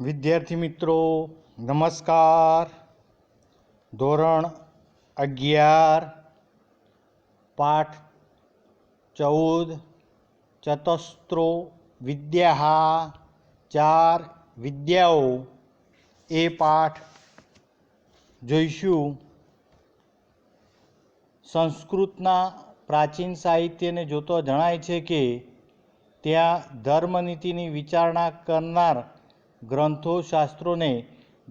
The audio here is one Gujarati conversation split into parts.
વિદ્યાર્થી મિત્રો, નમસ્કાર. ધોરણ અગિયાર, પાઠ ચૌદ, ચતસ્ત્રો વિદ્યા ચાર વિદ્યાઓ. એ પાઠ જોઈશું. સંસ્કૃતના પ્રાચીન સાહિત્યને જોતો જણાય છે કે, ત્યાં ધર્મનીતિની વિચારણા કરનાર ગ્રંથો, શાસ્ત્રોને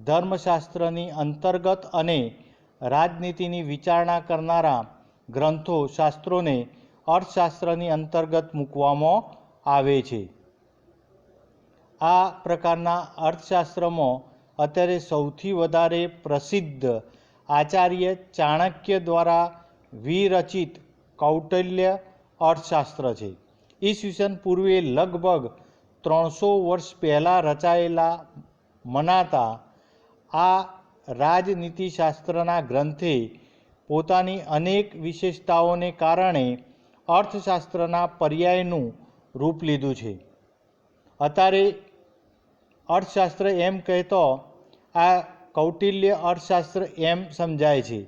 ધર્મશાસ્ત્રની અંતર્ગત અને રાજનીતિની વિચારણા કરનારા ગ્રંથો, શાસ્ત્રોને અર્થશાસ્ત્રની અંતર્ગત મૂકવામાં આવે છે. આ પ્રકારના અર્થશાસ્ત્રમાં અત્યારે સૌથી વધારે પ્રસિદ્ધ આચાર્ય ચાણક્ય દ્વારા વિરચિત કૌટલ્ય અર્થશાસ્ત્ર છે. ઈસવીસન પૂર્વે લગભગ ત્રણસો વર્ષ પહેલાં રચાયેલા મનાતા આ રાજનીતિશાસ્ત્રના ગ્રંથે પોતાની અનેક વિશેષતાઓને કારણે અર્થશાસ્ત્રના પર્યાયનું રૂપ લીધું છે. અત્યારે અર્થશાસ્ત્ર એમ કહેતો આ કૌટિલ્ય અર્થશાસ્ત્ર એમ સમજાય છે.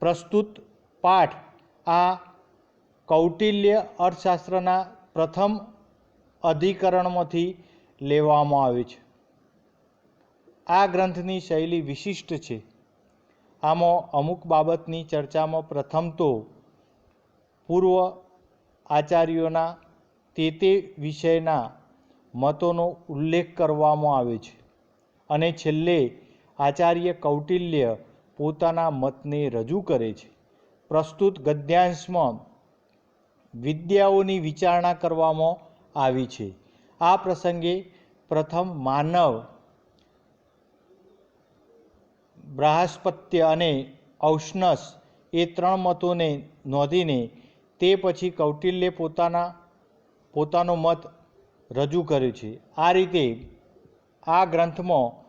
પ્રસ્તુત પાઠ આ કૌટિલ્ય અર્થશાસ્ત્રના પ્રથમ અધિકરણમાંથી લેવામાં આવે છે. આ ગ્રંથની શૈલી વિશિષ્ટ છે. આમાં અમુક બાબતની ચર્ચામાં પ્રથમ તો પૂર્વ આચાર્યોના તે તે વિષયના મતોનો ઉલ્લેખ કરવામાં આવે છે અને છેલ્લે આચાર્ય કૌટિલ્ય પોતાના મતને રજૂ કરે છે. પ્રસ્તુત ગદ્યાંશમાં વિદ્યાઓની વિચારણા કરવામાં આવી છે. આ પ્રસંગે પ્રથમ માનવ બ્રાહસ્પત્ય અને ઔષ્ણસ એ ત્રણ મતોને નોંધીને તે પછી કૌટિલ્ય પોતાના, પોતાનો મત રજૂ કર્યો છે. આ રીતે આ ગ્રંથમાં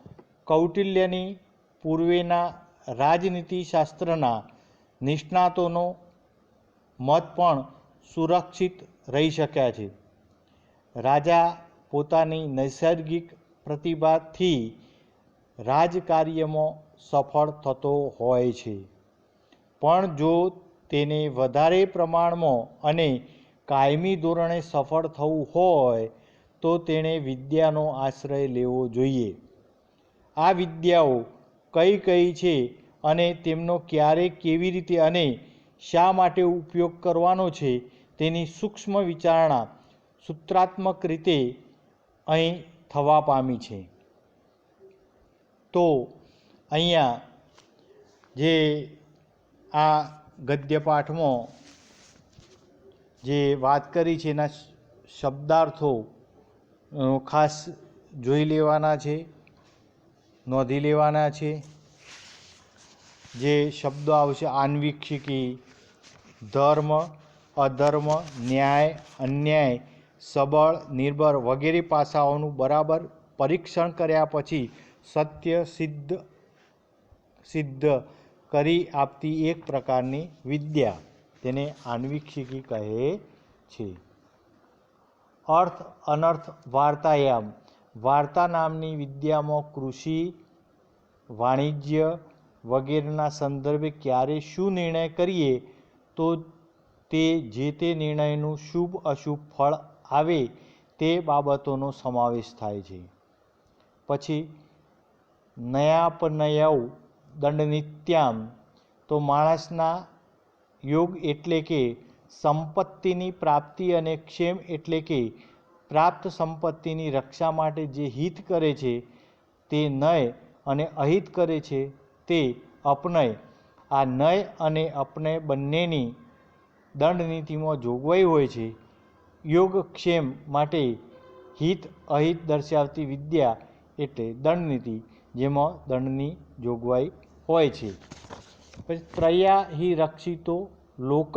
કૌટિલ્યની પૂર્વેના રાજનીતિશાસ્ત્રના નિષ્ણાતોનો મત પણ સુરક્ષિત રહી શક્યા છે. રાજા પોતાની નૈસર્ગિક પ્રતિભાથી રાજકાર્યમાં સફળ થતો હોય છે. પણ જો તેને વધારે પ્રમાણમાં અને કાયમી ધોરણે સફળ થવું હોય, તો તેણે વિદ્યાનો આશ્રય લેવો જોઈએ. આ વિદ્યાઓ કઈ કઈ છે અને તેમનો ક્યારે કેવી રીતે અને શા માટે ઉપયોગ કરવાનો છે તેની સૂક્ષ્મ વિચારણા સૂત્રાત્મક રીતે અહીં થવા પામી છે. તો અહીંયા જે આ ગદ્યપાઠમાં જે વાત કરી છે, એના શબ્દાર્થો ખાસ જોઈ લેવાના છે, નોંધી લેવાના છે. જે શબ્દો આવશે, આન્વીક્ષિકી, ધર્મ, અધર્મ, ન્યાય, અન્યાય સબળ, નિર્ભર વગેરે પાસાઓનું બરાબર પરીક્ષણ કર્યા પછી સત્ય સિદ્ધ સિદ્ધ કરી આપતી એક પ્રકારની વિદ્યા તેને આન્વીક્ષિકી કહે છે. અર્થ અનર્થ વાર્તાયામ. વાર્તા નામની વિદ્યામાં કૃષિ, વાણિજ્ય વગેરેના સંદર્ભે ક્યારે શું નિર્ણય કરીએ તો તે જે તે નિર્ણયનું શુભ અશુભ ફળ આવે તે બાબતોનો સમાવેશ થાય છે. પછી નયાપનયવ દંડનિત્યામ. તો માણસના યોગ એટલે કે સંપત્તિની પ્રાપ્તિ અને ક્ષેમ એટલે કે પ્રાપ્ત સંપત્તિની રક્ષા માટે જે હિત કરે છે તે નય અને અહિત કરે છે તે અપનય. આ નય અને અપનય બંનેની દંડનીતિમાં જોગવાઈ હોય છે. યોગક્ષેમ માટે હિત અહિત દર્શાવતી વિદ્યા એટલે દંડનીતિ, જેમાં દંડની જોગવાઈ હોય છે. પછી ત્રયા હિ રક્ષિતો લોક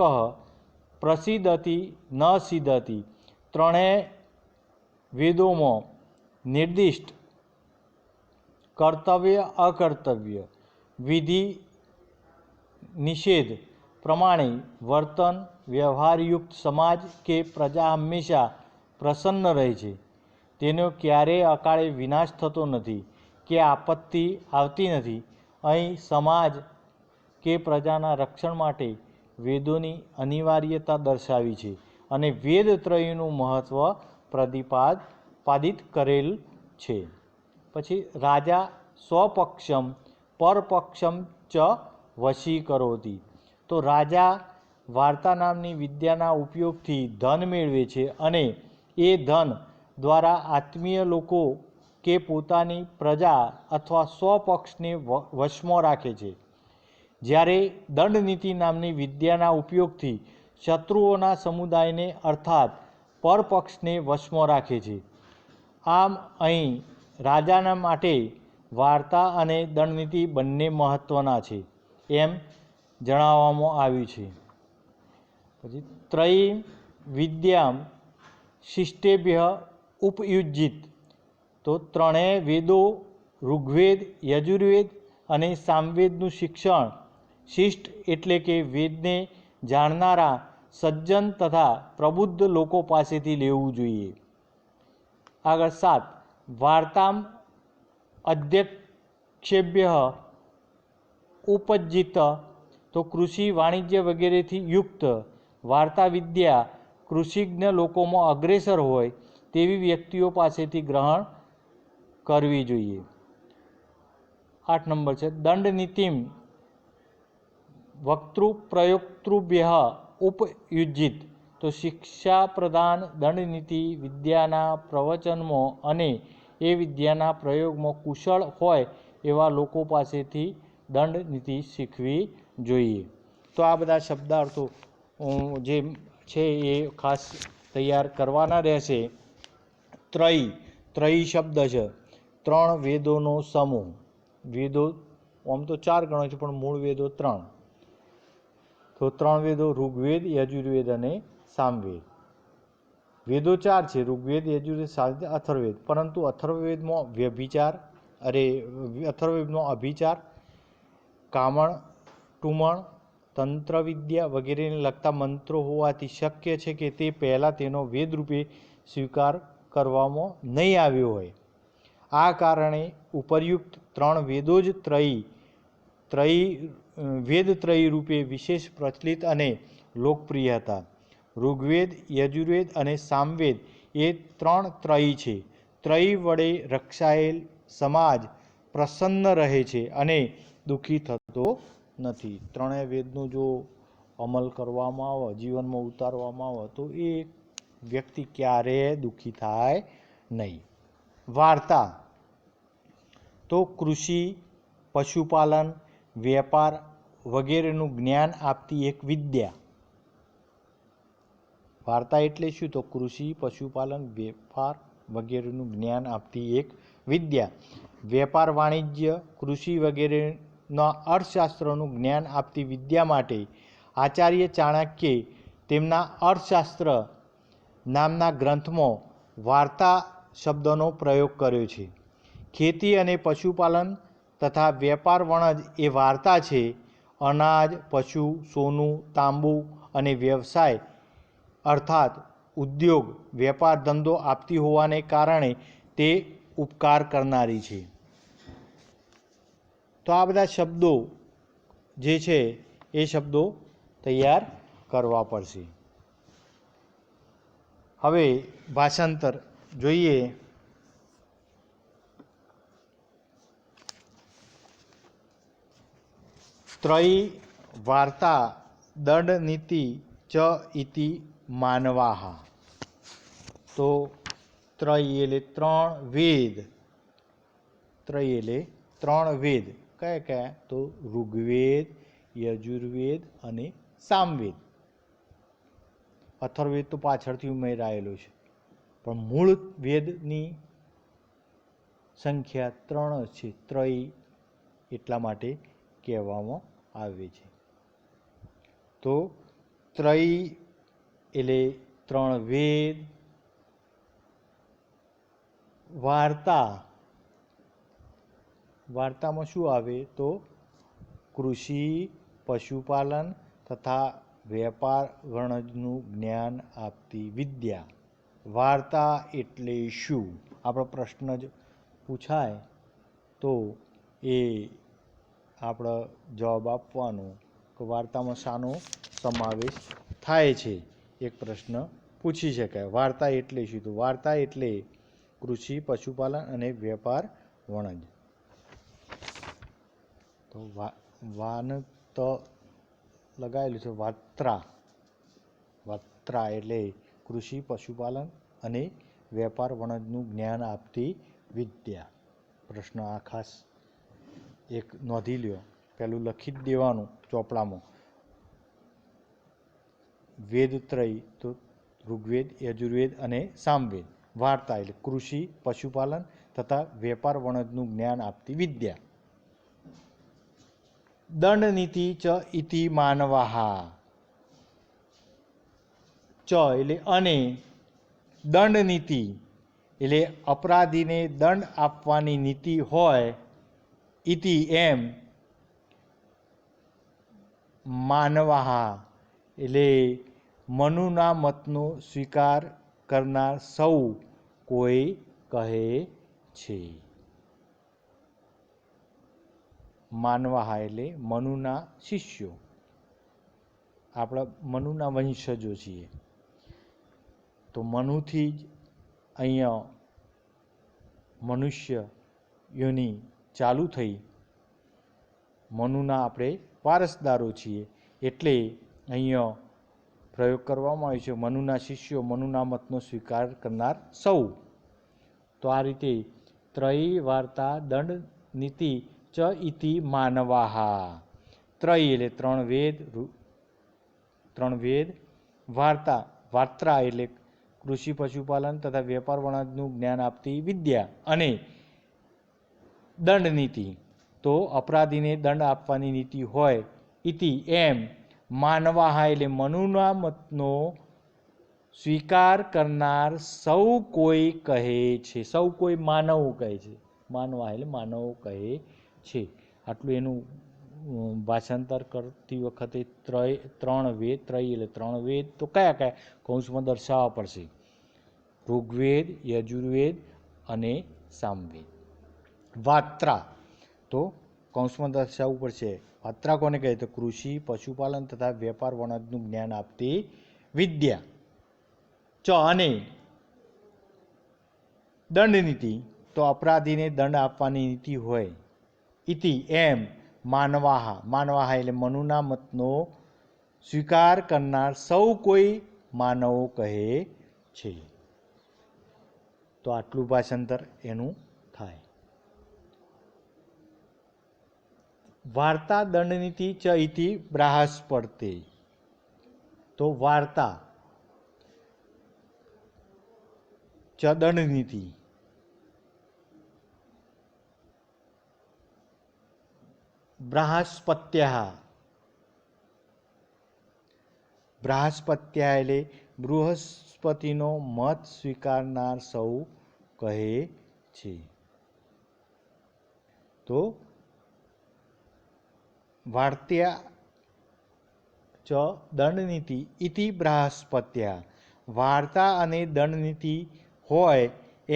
પ્રસિદ્ધતી ન સિદ્ધતી. ત્રણેય વેદોમાં નિર્દિષ્ટ કર્તવ્ય, અકર્તવ્ય, વિધિ, નિષેધ પ્રમાણે વર્તન વ્યવહારયુક્ત સમાજ કે પ્રજા હંમેશા પ્રસન્ન રહે છે. તેનો ક્યારેય અકાળે વિનાશ થતો નથી કે આપત્તિ આવતી નથી. અહીં સમાજ કે પ્રજાના રક્ષણ માટે વેદોની અનિવાર્યતા દર્શાવી છે અને વેદ ત્રયનું મહત્ત્વ પ્રતિપાદ કરેલ છે. પછી રાજા સ્વપક્ષમ, પરપક્ષમ ચ વશી કરોતી તો રાજા વાર્તા નામની વિદ્યાના ઉપયોગથી ધન મેળવે છે અને એ ધન દ્વારા આત્મીય લોકો કે પોતાની પ્રજા અથવા સ્વપક્ષને વશમાં રાખે છે. જ્યારે દંડનીતિ નામની વિદ્યાના ઉપયોગથી શત્રુઓના સમુદાયને અર્થાત પરપક્ષને વશમાં રાખે છે. આમ અહીં રાજાના માટે વાર્તા અને દંડનીતિ બંને મહત્ત્વના છે, એમ જણાવવામાં આવ્યું છે. પછી ત્રયી વિદ્યામ શિષ્ટેભ્ય ઉપયુજિત તો ત્રણેય વેદો, ઋગ્વેદ, યજુર્વેદ અને સામવેદનું શિક્ષણ શિષ્ટ એટલે કે વેદને જાણનારા સજ્જન તથા પ્રબુદ્ધ લોકો પાસેથી લેવું જોઈએ. આગળ સાત, વાર્તામ અધ્યક્ષેભ્ય ઉપજિત તો કૃષિ વાણિજ્ય વગેરેથી યુક્ત. વાર્તા વિદ્યા કૃષિજ્ઞ લોકોમાં અગ્રેસર હોય તેવી વ્યક્તિઓ પાસેથી ગ્રહણ કરવી જોઈએ. આઠ નંબર છે. દંડ નીતિમ વક્તૃ પ્રયોક્તૃભ્ય ઉપયુજિત તો શિક્ષા પ્રદાન દંડનીતિ વિદ્યાના પ્રવચનમાં અને એ વિદ્યાના પ્રયોગમાં કુશળ હોય એવા લોકો પાસેથી દંડનીતિ શીખવી જોઈએ. તો આ બધા શબ્દાર્થો જે છે એ ખાસ તૈયાર કરવાના રહેશે. ત્રય ત્રય શબ્દ છે. ત્રણ વેદોનો સમૂહ. વેદો, આમ તો ચાર ગણો છે, પણ મૂળ વેદો ત્રણ. તો ત્રણ વેદો ઋગ્વેદ, યજુર્વેદ અને સામવેદ. વેદો ચાર છે, ઋગ્વેદ, યજુર્વેદ, સામવેદ અથર્વવેદ પરંતુ અથર્વવેદમાં વ્યભિચાર, અરે અથર્વવેદમાં અભિચાર, કામણ, ટુમણ તંત્રવિદ્યા વગેરેને લગતા મંત્રો હોવાથી શક્ય છે કે તે પહેલાં તેનો વેદરૂપે સ્વીકાર કરવામાં નહીં આવ્યો હોય. આ કારણે ઉપરયુક્ત ત્રણ વેદો જ ત્રયી ત્રયી વેદ ત્રયી રૂપે વિશેષ પ્રચલિત અને લોકપ્રિય હતા. ઋગ્વેદ, યજુર્વેદ અને સામવેદ એ ત્રણ ત્રયી છે. ત્રયી વડે રક્ષાયેલ સમાજ પ્રસન્ન રહે છે અને દુઃખી થતો નથી. ત્રણેય વેદનો જો અમલ કરવામાં આવે, જીવનમાં ઉતારવામાં આવે, તો એ વ્યક્તિ ક્યારેય દુઃખી થાય નહીં. વાર્તા. તો કૃષિ, પશુપાલન, વેપાર વગેરેનું જ્ઞાન આપતી એક વિદ્યા. વાર્તા એટલે શું? તો કૃષિ, પશુપાલન, વેપાર વગેરેનું જ્ઞાન આપતી એક વિદ્યા. વેપાર, વાણિજ્ય, કૃષિ વગેરેના અર્થશાસ્ત્રનું જ્ઞાન આપતી વિદ્યા માટે આચાર્ય ચાણક્યે તેમના અર્થશાસ્ત્ર નામના ગ્રંથમાં વાર્તા શબ્દનો પ્રયોગ કર્યો છે. ખેતી અને પશુપાલન તથા વેપાર વણજ એ વાર્તા છે. અનાજ, પશુ, સોનું, તાંબુ અને વ્યવસાય અર્થાત ઉદ્યોગ, વેપાર ધંધો આપતી હોવાને કારણે તે ઉપકાર કરનારી છે. તો આ બધા શબ્દો જે છે એ શબ્દો તૈયાર કરવા પડશે. હવે ભાષાંતર જોઈએ. ત્રયી વાર્તા દંડ નીતિ ચ ઇતિ માનવાહા. તો ત્રય એટલે ત્રણ વેદ. ત્રય એટલે ત્રણ વેદ. કયા કયા? તો ઋગ્વેદ, યજુર્વેદ અને સામવેદ. અથર્વવેદ તો પાછળથી ઉમેરાયેલો છે. પણ મૂળ વેદની સંખ્યા ત્રણ છે, ત્રય એટલા માટે કહેવામાં આવે છે. તો ત્રય એટલે ત્રણ વેદ, વાર્તા વાર્તામાં શું આવે તો કૃષિ, પશુપાલન તથા વેપાર વણજનું જ્ઞાન આપતી વિદ્યા. વાર્તા એટલે શું? આપણો પ્રશ્ન જ પૂછાય તો એ આપણો જવાબ આપવાનો કે વાર્તામાં શાનો સમાવેશ થાય છે. એક પ્રશ્ન પૂછી શકાય. વાર્તા એટલે શું? તો વાર્તા એટલે કૃષિ, પશુપાલન અને વેપાર વણજ. તો વા વાન તો લગાવેલું છે વાત્રા. વાત્રા એટલે કૃષિ, પશુપાલન અને વેપાર વણજનું જ્ઞાન આપતી વિદ્યા. પ્રશ્ન આ ખાસ એક નોંધી લ્યો. પેલું લખી જ દેવાનું ચોપડામાં. વેદત્રય તો ઋગ્વેદ, યજુર્વેદ અને સામવેદ. વાર્તા એટલે કૃષિ, પશુપાલન તથા વેપાર વણજનું જ્ઞાન આપતી વિદ્યા. દંડ નીતિ ચ ઇતિ માનવાહા. ચ એટલે અને દંડનીતિ એટલે અપરાધીને દંડ આપવાની નીતિ હોય, ઇતિ એમ માનવાહા. એટલે મનુના મતનો સ્વીકાર કરનાર સૌ કોઈ કહે છે. માનવાહા એટલે મનુના શિષ્યો. આપણા મનુના વંશજો છીએ. તો મનુથી જ અહીંયા મનુષ્ય યોની ચાલુ થઈ. મનુના આપણે વારસદારો છીએ. એટલે અહીંયા પ્રયોગ કરવામાં આવ્યો છે, મનુના શિષ્યો મનુના મતનો સ્વીકાર કરનાર સૌ. તો આ રીતે ત્રયી વાર્તા, દંડ, નીતિ ચ ઇતિ માનવાહા ત્રય એટલે ત્રણ વેદ ત્રણ વેદ વાર્તા વાર્તા એટલે કૃષિ, પશુપાલન તથા વેપાર વણજનું જ્ઞાન આપતી વિદ્યા અને દંડ નીતિ તો અપરાધીને દંડ આપવાની નીતિ હોય, ઇતિ એમ માનવાહા એટલે મનુના મતનો સ્વીકાર કરનાર સૌ કોઈ કહે છે, સૌ કોઈ માનવ કહે છે. માનવા એટલે માનવ કહે છે. આટલું એનું ભાષાંતર કરતી વખતે ત્રય, ત્રણ વેદ, ત્રય એટલે ત્રણ વેદ, તો કયા કયા? કૌંસમાં દર્શાવવા પડશે. ઋગ્વેદ, યજુર્વેદ અને સામવેદ. વાત્રા. તો કૌંસમાં દર્શાવવું પડશે. વાત્રા કોને કહે? તો કૃષિ, પશુપાલન તથા વેપાર વણજનું જ્ઞાન આપતી વિદ્યા. ચ, અને દંડ નીતિ તો અપરાધીને દંડ આપવાની નીતિ હોય. ઇતિ એમ માનવાહા માનવાહા એટલે મનુના મતનો સ્વીકાર કરનાર સૌ કોઈ માનવો કહે છે તો આટલું ભાષાંતર એનું થાય વાર્તા દંડનીતિ ચ ઇતિ બ્રાહસ્પર્તે તો વાર્તા ચ દંડનીતિ બ્રાહસ્પત્યા બ્રાહસ્પત્યા એટલે બૃહસ્પતિનો મત સ્વીકારનાર સૌ કહે છે તો વાર્ત્યા ચ દંડનીતિ ઇતિ બૃહસ્પત્યા વાર્તા અને દંડનીતિ હોય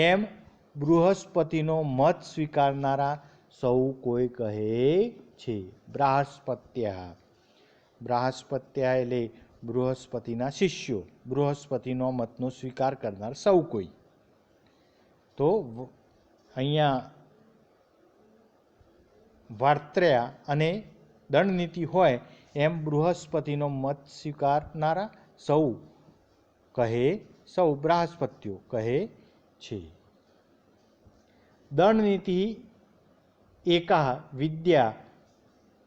એમ બૃહસ્પતિનો મત સ્વીકારનારા સૌ કોઈ કહે છે. બ્રાહસ્પત્યા બ્રાહસ્પત્યા એટલે બૃહસ્પતિના શિષ્યો. બૃહસ્પતિનો મતનો સ્વીકાર કરનાર સૌ કોઈ. તો અહીંયા વાર્ત્રયા અને દંડનીતિ હોય એમ બૃહસ્પતિનો મત સ્વીકારનારા સૌ કહે, સૌ બૃહસ્પતિઓ કહે છે. દંડનીતિ એકા વિદ્યા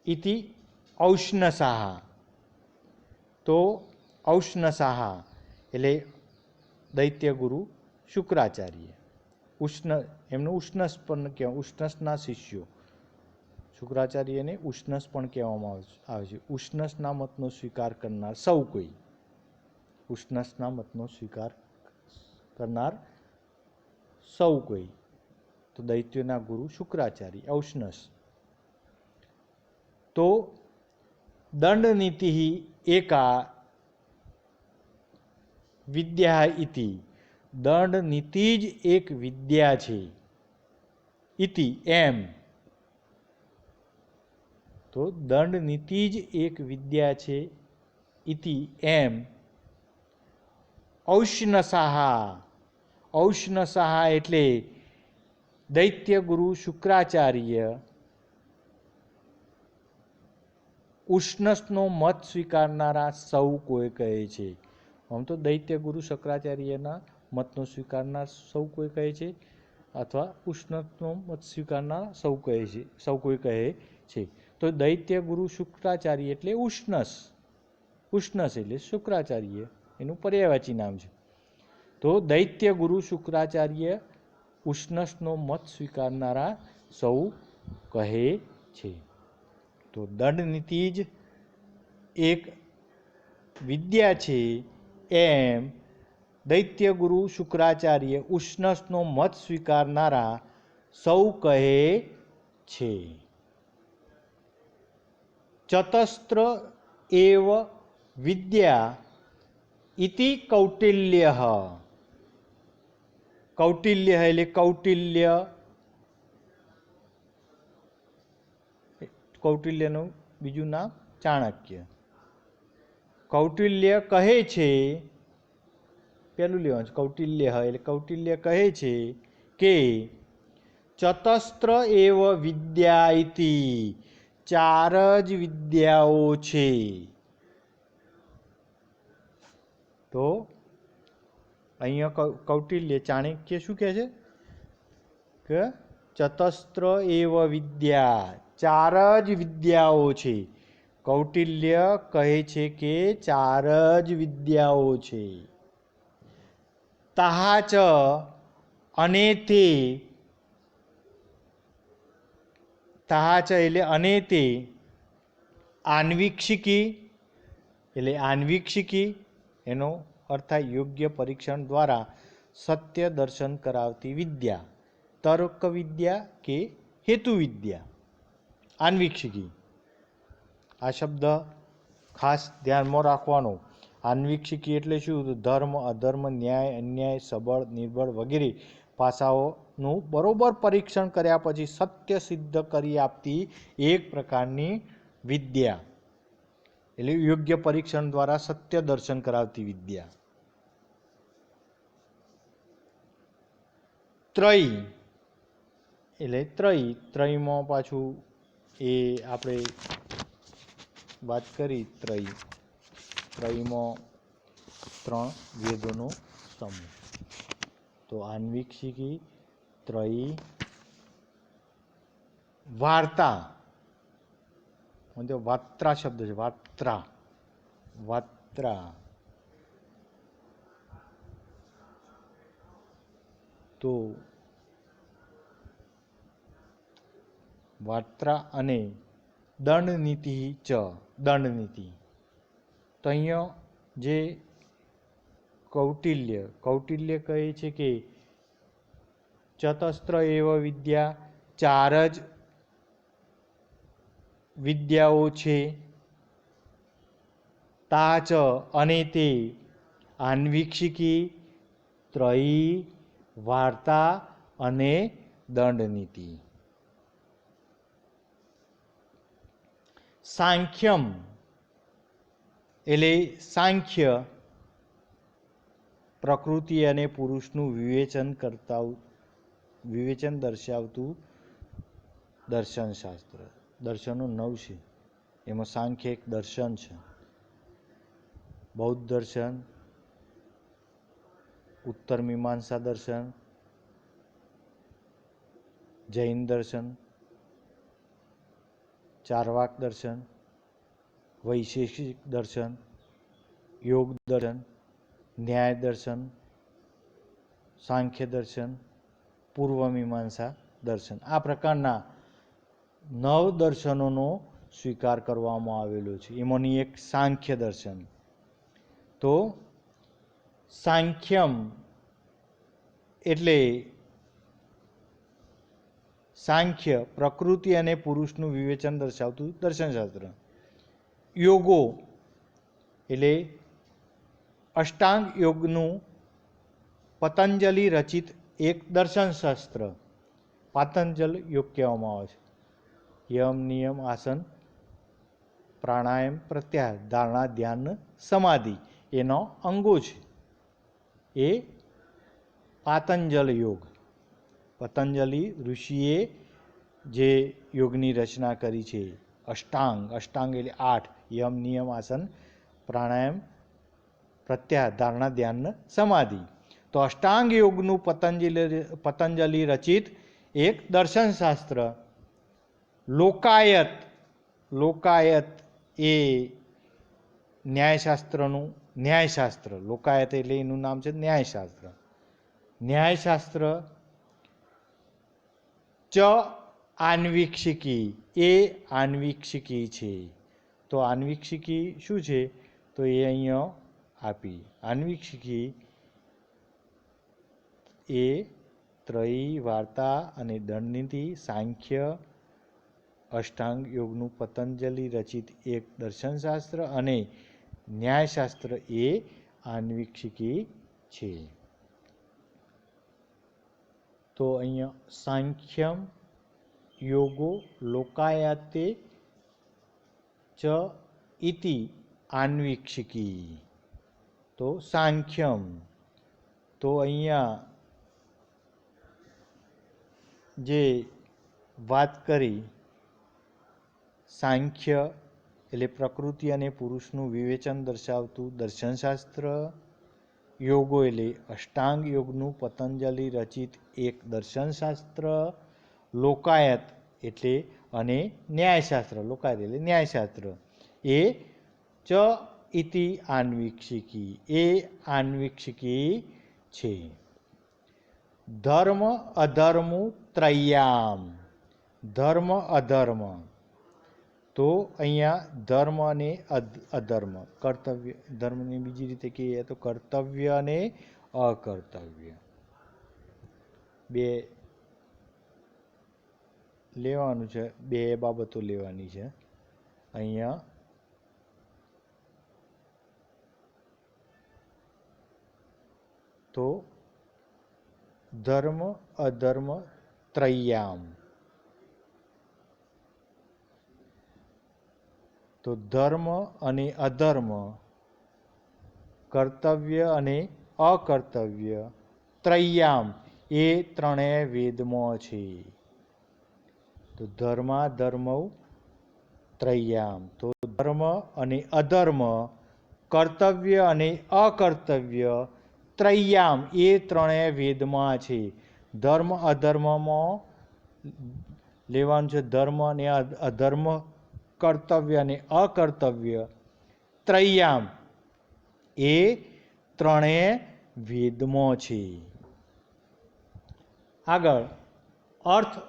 ઇતિ ઔષ્ણસાહા તો ઔષ્ણસાહા એટલે દૈત્યગુરુ શુક્રાચાર્ય ઉષ્ણ એમનું ઉષ્ણસ પણ કહેવાય ઉષ્ણસના શિષ્યો। શુક્રાચાર્યને ઉષ્ણસ પણ કહેવામાં આવે છે- આવે છે. ઉષ્ણસના મતનો સ્વીકાર કરનાર સૌ કોઈ, ઉષ્ણસના મતનો સ્વીકાર કરનાર સૌ કોઈ તો દૈત્યોના ગુરુ શુક્રાચાર્ય, ઔષ્ણસ. તો દંડનીતિ એકા વિદ્યા ઇતિ. દંડ નીતિ જ એક વિદ્યા છે. ઇતિ, એમ. તો દંડ નીતિ જ એક વિદ્યા છે. ઇતિ, એમ. ઔષ્ણસાહા. ઔષ્ણસાહા એટલે દૈત્ય ગુરુ શુક્રાચાર્ય ઉષ્ણસનો મત સ્વીકારનારા સૌ કોઈ કહે છે આમ તો દૈત્ય ગુરુ શંકરાચાર્યના મતનો સ્વીકારનાર સૌ કોઈ કહે છે અથવા ઉષ્ણસનો મત સ્વીકારનાર સૌ કહે છે, સૌ કોઈ કહે છે. તો દૈત્ય ગુરુ શુક્રાચાર્ય એટલે ઉષ્ણસ ઉષ્ણસ એટલે શુક્રાચાર્ય. એનું પર્યાયવાચી નામ છે. તો દૈત્ય ગુરુ શુક્રાચાર્ય ઉષ્ણસનો મત સ્વીકારનારા સૌ કહે છે. તો દંડનીતિ જ એક વિદ્યા છે. એમ દૈત્યગુરુ શુક્રાચાર્ય ઉષ્ણસનો મત સ્વીકારનારા સૌ કહે છે. ચતસ્ત્ર એવ વિદ્યા ઇતિ કૌટિલ્ય. કૌટિલ્ય એટલે કૌટિલ્ય. કૌટિલ્યનું બીજું નામ ચાણક્ય. કૌટિલ્ય કહે છે, પેલું લેવાનું છે, કૌટિલ્ય એટલે કૌટિલ્ય કહે છે કે, ચતસ્ત્ર એવ વિદ્યા ચાર જ વિદ્યાઓ છે. તો અહીંયા કૌટિલ્ય ચાણક્ય શું કહે છે? કે ચતસ્ત્ર એવ વિદ્યા, ચાર જ વિદ્યાઓ છે. કૌટિલ્ય કહે છે કે ચાર જ વિદ્યાઓ છે. તાહાચ અને તે તાહા ચ એટલે અને તે આન્વિક્ષિકી, એટલે આન્વિક્ષિકી, એનો અર્થ થાય યોગ્ય પરીક્ષણ દ્વારા સત્ય દર્શન કરાવતી વિદ્યા. તર્ક વિદ્યા કે હેતુ વિદ્યા આન્વીક્ષિકી. આ શબ્દ ખાસ ધ્યાનમાં રાખવાનો. આન્વીક્ષિકી એટલે શું? ધર્મ, અધર્મ, ન્યાય, અન્યાય, સબળ, નિર્બળ વગેરે પાસાઓનું બરોબર પરીક્ષણ કર્યા પછી સત્ય સિદ્ધ કરી આપતી એક પ્રકારની વિદ્યા. એટલે યોગ્ય પરીક્ષણ દ્વારા સત્ય દર્શન કરાવતી વિદ્યા. ત્રય. એટલે ત્રય. ત્રયમાં પાછું એ આપણે વાત કરી ત્રય. ત્રયમાં ત્રણ વેદોનો સમૂહ. તો આન્વીક્ષિકી ત્રયી. વાર્તા. ઊંધો વાત્રા શબ્દ છે વાત્રા વાત્રા તો વાત્રા અને દંડનીતિ ચ દંડનીતિ તો અહીંયા જે કૌટિલ્ય કૌટિલ્ય કહે છે કે ચતસ્ત્ર એવ વિદ્યા ચાર જ વિદ્યાઓ છે. તાચ અને તે આન્વીક્ષિકી ત્રયી વાર્તા અને દંડનીતિ. સાંખ્યમ એટલે સાંખ્ય પ્રકૃતિ અને પુરુષનું વિવેચન કરતા વિવેચન દર્શાવતું દર્શનશાસ્ત્ર. દર્શનો નવ છે. એમાં સાંખ્ય એક દર્શન છે. બૌદ્ધ દર્શન, ઉત્તર મીમાંસા દર્શન, જૈન દર્શન, ચારવાક દર્શન, વૈશેષિક દર્શન, યોગ દર્શન, ન્યાય દર્શન, સાંખ્ય દર્શન, પૂર્વ મીમાંસા દર્શન. આ પ્રકારના નવ દર્શનોનો સ્વીકાર કરવામાં આવેલો છે. એમાંની એક સાંખ્ય દર્શન. તો સાંખ્યમ એટલે સાંખ્ય, પ્રકૃતિ અને પુરુષનું વિવેચન દર્શાવતું દર્શનશાસ્ત્ર. યોગો એટલે અષ્ટાંગ યોગનું પતંજલિ રચિત એક દર્શનશાસ્ત્ર. પાતંજલ યોગ કહેવામાં આવે છે. યમ, નિયમ, આસન, પ્રાણાયામ, પ્રત્યાહાર, ધારણા, ધ્યાન, સમાધિ એનો અંગો છે. એ પાતંજલ યોગ. પતંજલિ ઋષિએ જે યોગની રચના કરી છે, અષ્ટાંગ અષ્ટાંગ એટલે આઠ, યમ, નિયમ, આસન, પ્રાણાયામ, પ્રત્યાહાર, ધારણા, ધ્યાન, સમાધિ. તો અષ્ટાંગ યોગનું પતંજલિ પતંજલિ રચિત એક દર્શનશાસ્ત્ર લોકાયત લોકાયત એ ન્યાયશાસ્ત્રનું, ન્યાયશાસ્ત્ર, લોકાયત એટલે એનું નામ છે ન્યાયશાસ્ત્ર. ન્યાયશાસ્ત્ર ચ આન્વીક્ષિકી, એ આન્વીક્ષિકી છે. તો આન્વીક્ષિકી શું છે? તો એ અહીંયા આપી. આન્વીક્ષિકી એ ત્રયી વાર્તા અને દંડનીતિ, સાંખ્ય અષ્ટાંગ યોગનું પતંજલિ રચિત એક દર્શનશાસ્ત્ર અને ન્યાયશાસ્ત્ર એ આન્વીક્ષિકી છે. તો અહીંયા સાંખ્યમ યોગો લોકાયાતે ચ ઇતિ આન્વીક્ષિકી. તો સાંખ્યમ. તો અહીંયા જે વાત કરી સાંખ્ય એટલે પ્રકૃતિ અને પુરુષનું વિવેચન દર્શાવતું દર્શનશાસ્ત્ર યોગો એટલે અષ્ટાંગ યોગનું પતંજલિ રચિત એક દર્શનશાસ્ત્ર, લોકાયત એટલે અને ન્યાયશાસ્ત્ર, લોકાયત એટલે ન્યાયશાસ્ત્ર. એ ચ ઇતિ આન્વીક્ષિકી, એ આન્વીક્ષિકી છે. ધર્મ અધર્મ ત્રૈયામ. ધર્મ અધર્મ. તો અહીંયા ધર્મ અને અધર્મ, કર્તવ્ય, ધર્મની બીજી રીતે કહીએ તો કર્તવ્ય અને અકર્તવ્ય. બે લેવાનું છે, બે બાબતો લેવાની છે. અહીંયા તો ધર્મ, અધર્મ ત્રય્યામ તો ધર્મ અને અધર્મ, કર્તવ્ય અને અકર્તવ્ય, ત્રૈયામ, એ ત્રણેય વેદમાં છે. તો ધર્મા ધર્મ ત્રૈયામ. તો ધર્મ અને અધર્મ, કર્તવ્ય અને અકર્તવ્ય, ત્રૈયામ, એ ત્રણેય વેદમાં છે. ધર્મ અધર્મમાં લેવાનું છે ધર્મ અને અધર્મ કર્તવ્ય અને અકર્તવ્ય. ત્રૈયામ. એ ત્રણેય વેદમાં છે. આગળ, અર્થ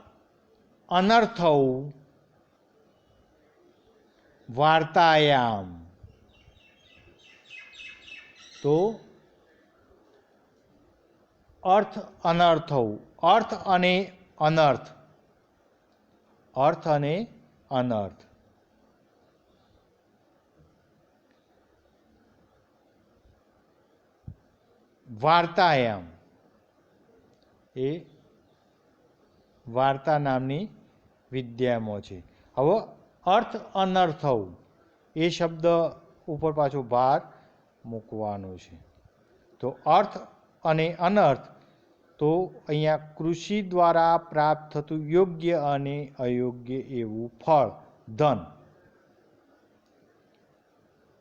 અનર્થવું વાર્તાયામ. તો, અર્થ અનર્થવું અર્થ અને અનર્થ. અર્થ અને અનર્થ. વાર્તાયામ એ વાર્તા નામની વિદ્યામાં છે. હવે અર્થ અનર્થવું એ શબ્દ ઉપર પાછો ભાર મૂકવાનો છે. તો અર્થ અને અનર્થ તો અહીંયા કૃષિ દ્વારા પ્રાપ્ત થતું યોગ્ય અને અયોગ્ય એવું ફળ, ધન.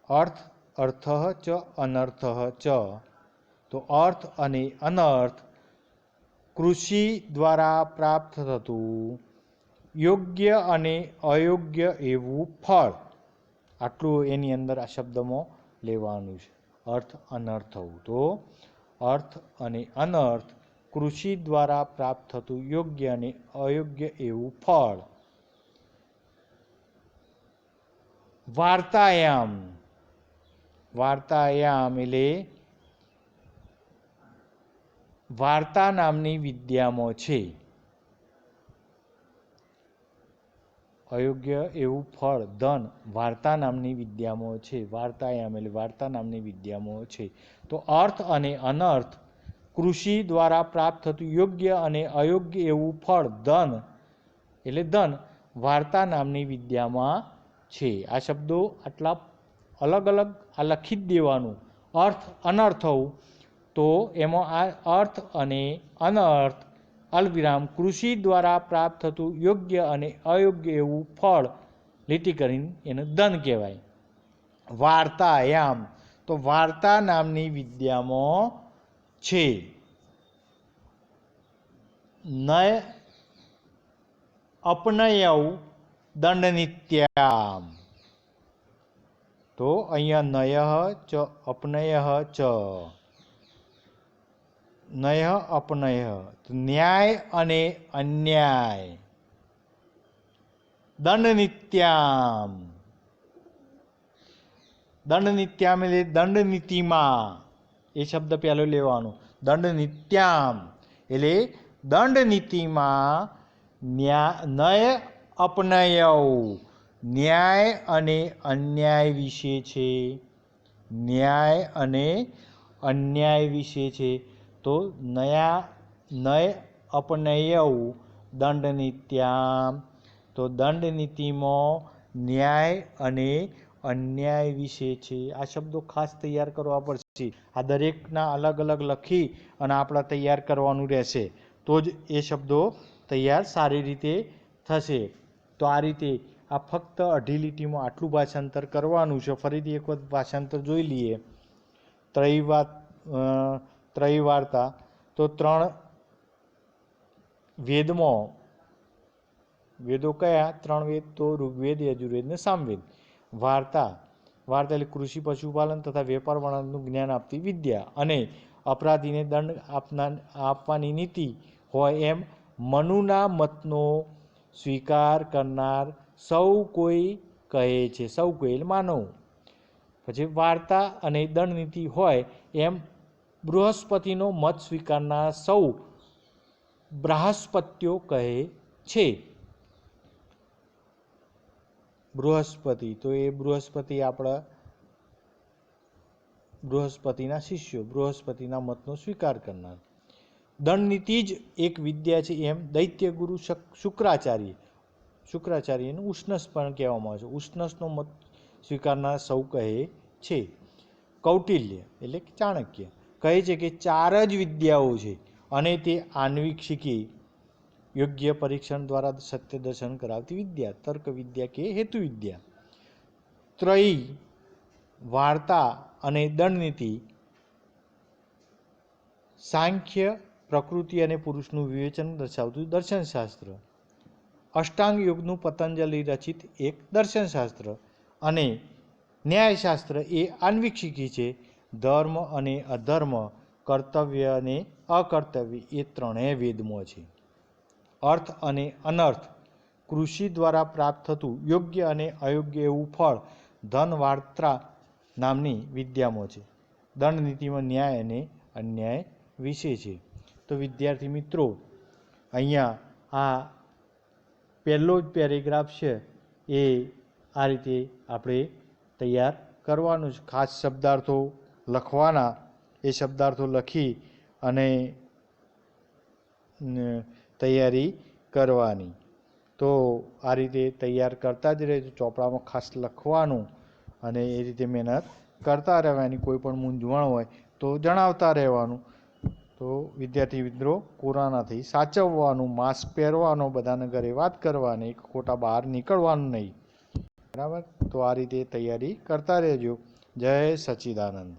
અર્થ અર્થ ચ, અનર્થ ચ. તો અર્થ અને અનર્થ કૃષિ દ્વારા પ્રાપ્ત થતું યોગ્ય અને અયોગ્ય એવું ફળ. આટલું એની અંદર આ શબ્દમાં લેવાનું છે. અર્થ અનર્થ થવું તો અર્થ અને અનર્થ કૃષિ દ્વારા પ્રાપ્ત થતું યોગ્ય અને અયોગ્ય એવું ફળ. વાર્તાયામ. વાર્તાયામ એટલે વાર્તા નામની વિદ્યામાં છે. અયોગ્ય એવું ફળ, ધન વાર્તા નામની વિદ્યામાં છે. વાર્તાયામ એટલે વાર્તા નામની વિદ્યામાં છે. તો અર્થ અને અનર્થ કૃષિ દ્વારા પ્રાપ્ત થતું યોગ્ય અને અયોગ્ય એવું ફળ, ધન, એટલે ધન વાર્તા નામની વિદ્યામાં છે. આ શબ્દો આટલા અલગ અલગ આ લખી જ દેવાનું. અર્થ અનર્થ હોવું તો એમાં આ અર્થ અને અનર્થ અલ્પવિરામ કૃષિ દ્વારા પ્રાપ્ત થતું યોગ્ય અને અયોગ્ય એવું ફળ લીટી કરીને એને ધન કહેવાય. વાર્તાયામ. તો વાર્તા નામની વિદ્યામાં છે. નય અપનયવ દંડનિત્યામ. તો અહીંયા નય ચ અપનય ચ. નય અપનય ન્યાય અને અન્યાય દંડ નિત્યામ દંડ નિત્યામ એટલે દંડ નીતિમાં એ શબ્દ પહેલો લેવાનો દંડ નિત્યામ એટલે દંડનીતિમાં ન્યા નય અપનયવ ન્યાય અને અન્યાય વિશે છે ન્યાય અને અન્યાય વિશે છે તો નયા નય અપનયવ દંડનીત્યામ તો દંડનીતિમાં ન્યાય અને અન્યાય વિશે છે. આ શબ્દો ખાસ તૈયાર કરવા પડશે. આ દરેકના અલગ અલગ લખી અને આપણે તૈયાર કરવાનું રહેશે. તો જ એ શબ્દો તૈયાર સારી રીતે થશે. તો આ રીતે આ ફક્ત અઢી લીટીમાં આટલું ભાષાંતર કરવાનું છે. ફરીથી એક વખત ભાષાંતર જોઈ લઈએ. ત્રય વાત ત્રય વાર્તા, તો ત્રણ વેદમાં, વેદો કયા? ત્રણ વેદ, તો ઋગ્વેદ, યજુર્વેદ ને સામવેદ. વાર્તા વાર્તા એટલે કૃષિ, પશુપાલન તથા વેપાર વર્ણનનું જ્ઞાન આપતી વિદ્યા. અને અપરાધીને દંડ આપના, આપવાની નીતિ હોય એમ મનુના મતનો સ્વીકાર કરનાર સૌ કોઈ કહે છે. સૌ કોઈ માનવ. પછી વાર્તા અને દંડ નીતિ હોય એમ બૃહસ્પતિનો મત સ્વીકારનાર સૌ બૃહસ્પત્યો કહે છે. બૃહસ્પતિ, તો એ બૃહસ્પતિ આપણા બૃહસ્પતિના શિષ્યો, બૃહસ્પતિના મતનો સ્વીકાર કરનાર. દંડનીતિ જ એક વિદ્યા છે એમ દૈત્ય ગુરુ શક- શુક્રાચાર્ય, શુક્રાચાર્યને ઉષ્ણસ પણ કહેવામાં આવે છે. ઉષ્ણસનો મત સ્વીકારનાર સૌ કહે છે. કૌટિલ્ય એટલે કે ચાણક્ય. કહે છે કે ચાર જ વિદ્યાઓ છે અને તે આણ્વિક શીખી યોગ્ય પરીક્ષણ દ્વારા સત્ય દર્શન કરાવતી વિદ્યા, તર્ક વિદ્યા કે હેતુ વિદ્યા. ત્રયી વાર્તા અને દંડનીતિ, સાંખ્ય પ્રકૃતિ અને પુરુષનું વિવેચન દર્શાવતું દર્શનશાસ્ત્ર, અષ્ટાંગ યોગનું પતંજલિ રચિત એક દર્શનશાસ્ત્ર અને ન્યાયશાસ્ત્ર એ આન્વિક શીખી છે ધર્મ અને અધર્મ કર્તવ્ય અને અકર્તવ્ય, એ ત્રણેય વેદમાં છે. અર્થ અને અનર્થ કૃષિ દ્વારા પ્રાપ્ત થતું યોગ્ય અને અયોગ્ય એવું ફળ ધન નામની વિદ્યામાં છે. દંડનીતિમાં ન્યાય અને અન્યાય વિશે છે. તો વિદ્યાર્થી મિત્રો, અહીંયા આ પહેલો જ પેરેગ્રાફ છે, એ આ રીતે આપણે તૈયાર કરવાનું છે. ખાસ શબ્દાર્થો લખવાના એ શબ્દાર્થો લખી અને તૈયારી કરવાની. તો આ રીતે તૈયાર કરતા જ રહેજો ચોપડામાં ખાસ લખવાનું અને એ રીતે મહેનત કરતા રહેવાની. કોઈ પણ મૂંઝવણ હોય તો જણાવતા રહેવાનું. તો વિદ્યાર્થી મિત્રો, કોરોનાથી સાચવવાનું, માસ્ક પહેરવાનો, બધાને ઘરે વાત કરવાની ખોટા બહાર નીકળવાનું નહીં. બરાબર? તો આ રીતે તૈયારી કરતા રહેજો. જય સચ્ચિદાનંદ